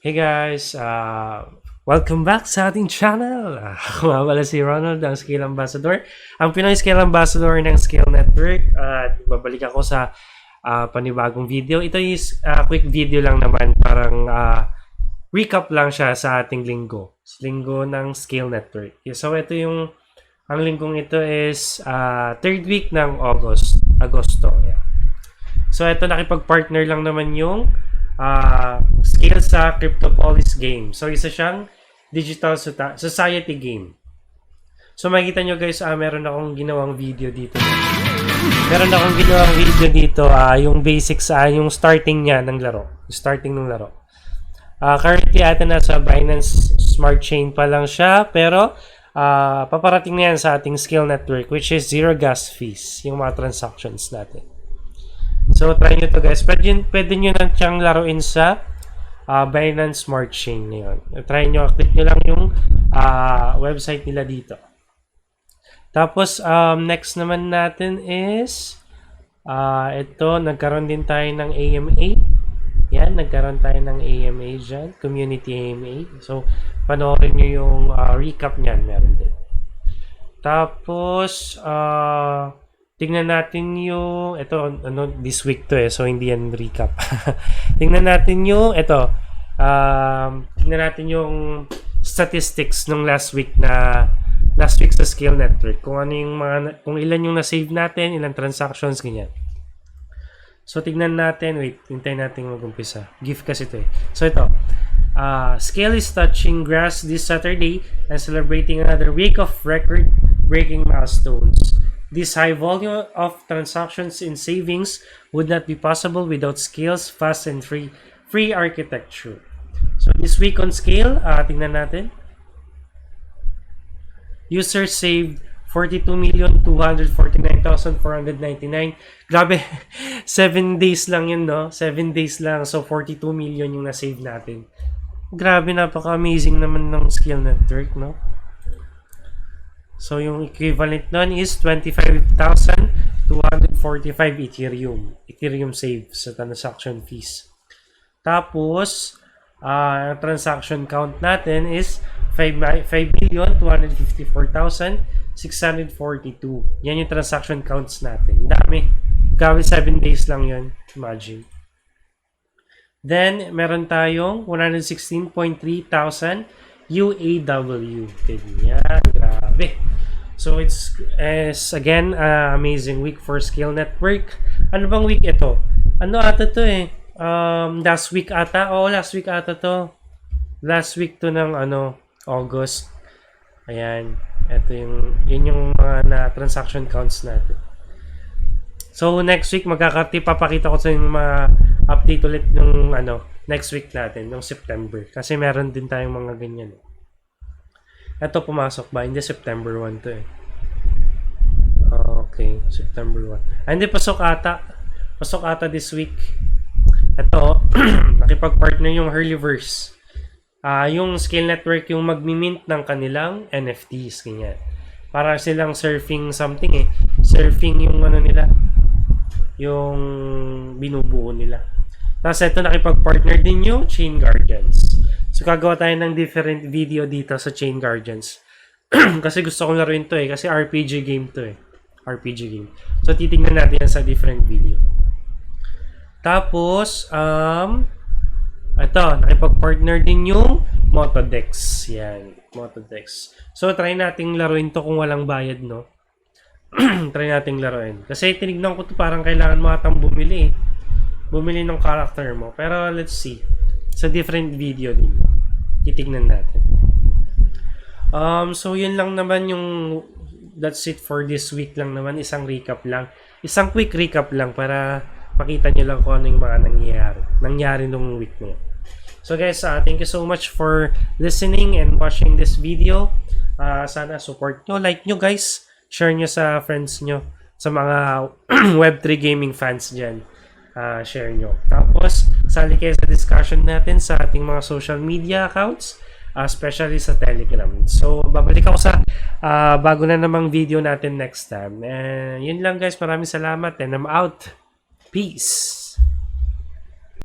Hey guys, uh, welcome back sa ating channel. Uh, Ako nga pala si Ronald, ang Scale Ambassador. Ang Pinoy Scale Ambassador ng Scale Network. At babalik ako sa uh, panibagong video. Ito is uh, quick video lang naman. Parang uh, recap lang siya sa ating linggo. Linggo ng Scale Network. So ito yung, ang linggong ito is uh, third week ng August. Agosto. Yeah. So ito nakipag-partner lang naman yung uh, scale sa Cryptopolis game. So isa siyang digital soci- society game. So makikita nyo guys, ah, meron akong ginawang video dito. Meron akong ginawang video dito, ah, yung basics, ah, yung starting niya ng laro. Starting ng laro. Ah, currently ata nasa Binance Smart Chain pa lang siya, pero ah, paparating na yan sa ating skill network which is zero gas fees, yung mga transactions natin. So, try nyo to guys. Pwede, pwede nyo na siyang laruin sa uh, Binance Smart Chain ngayon. Try nyo, click nyo lang yung uh, website nila dito. Tapos, um, next naman natin is uh, ito, nagkaroon din tayo ng AMA. Yan, nagkaroon tayo ng AMA dyan. Community AMA. So, panoorin nyo yung uh, recap niyan. Meron din. Tapos, uh, tingnan natin yung, ito, ano, this week to eh, so hindi yan recap. tingnan natin yung, ito, um, tingnan natin yung statistics ng last week na, last week sa Scale Network. Kung ano yung mga, kung ilan yung na-save natin, ilang transactions, ganyan. So, tignan natin, wait, hintayin natin mag-umpisa. Gift kasi ito eh. So, ito, uh, Scale is touching grass this Saturday and celebrating another week of record-breaking milestones. This high volume of transactions in savings would not be possible without Scale's fast and free free architecture. So this week on Scale, uh, tingnan natin. Users saved 42,249,499. Grabe, 7 days lang yun, no? 7 days lang, so 42 million yung na-save natin. Grabe, napaka-amazing naman ng Scale Network, no? So, yung equivalent nun is 25,245 Ethereum. Ethereum save sa transaction fees. Tapos, uh, transaction count natin is 5,254,642. Yan yung transaction counts natin. Dami. Gawin 7 days lang yun. Imagine. Then, meron tayong 116.3 thousand UAW. Ganyan. Grabe. So it's as again uh, amazing week for Scale Network. Ano bang week ito? Ano ata to eh? Um, last week ata. Oo, last week ata to. Last week to ng ano, August. Ayan. Ito yung, yun yung mga na transaction counts natin. So next week magkakati papakita ko sa inyo mga update ulit ng ano, next week natin, ng September. Kasi meron din tayong mga ganyan. Ito pumasok ba? Hindi September 1 to eh. Okay, September 1. Ah, hindi pasok ata. Pasok ata this week. Ito, nakipag-partner yung Hurlyverse. Ah, uh, yung Scale Network yung magmi-mint ng kanilang NFTs ganyan. Para silang surfing something eh. Surfing yung ano nila. Yung binubuo nila. Tapos ito nakipag-partner din yung Chain Guardians. So, gagawa tayo ng different video dito sa Chain Guardians. kasi gusto kong laruin to eh. Kasi RPG game to eh. RPG game. So, titingnan natin yan sa different video. Tapos, um, ito, nakipag-partner din yung Motodex. Yan, Motodex. So, try nating laruin to kung walang bayad, no? try nating laruin. Kasi tinignan ko to parang kailangan mo atang bumili eh. Bumili ng character mo. Pero, let's see. Sa different video din. Titignan natin. Um, so, yun lang naman yung that's it for this week lang naman. Isang recap lang. Isang quick recap lang para makita nyo lang kung ano yung mga nangyayari. Nangyari nung week na yun. So guys, uh, thank you so much for listening and watching this video. Uh, sana support nyo, like nyo guys. Share nyo sa friends nyo. Sa mga Web3 gaming fans dyan. Uh, share nyo. Tapos, sali kayo sa discussion natin sa ating mga social media accounts uh, especially sa Telegram. So, babalik ako sa uh, bago na namang video natin next time. And yun lang guys, maraming salamat and I'm out. Peace!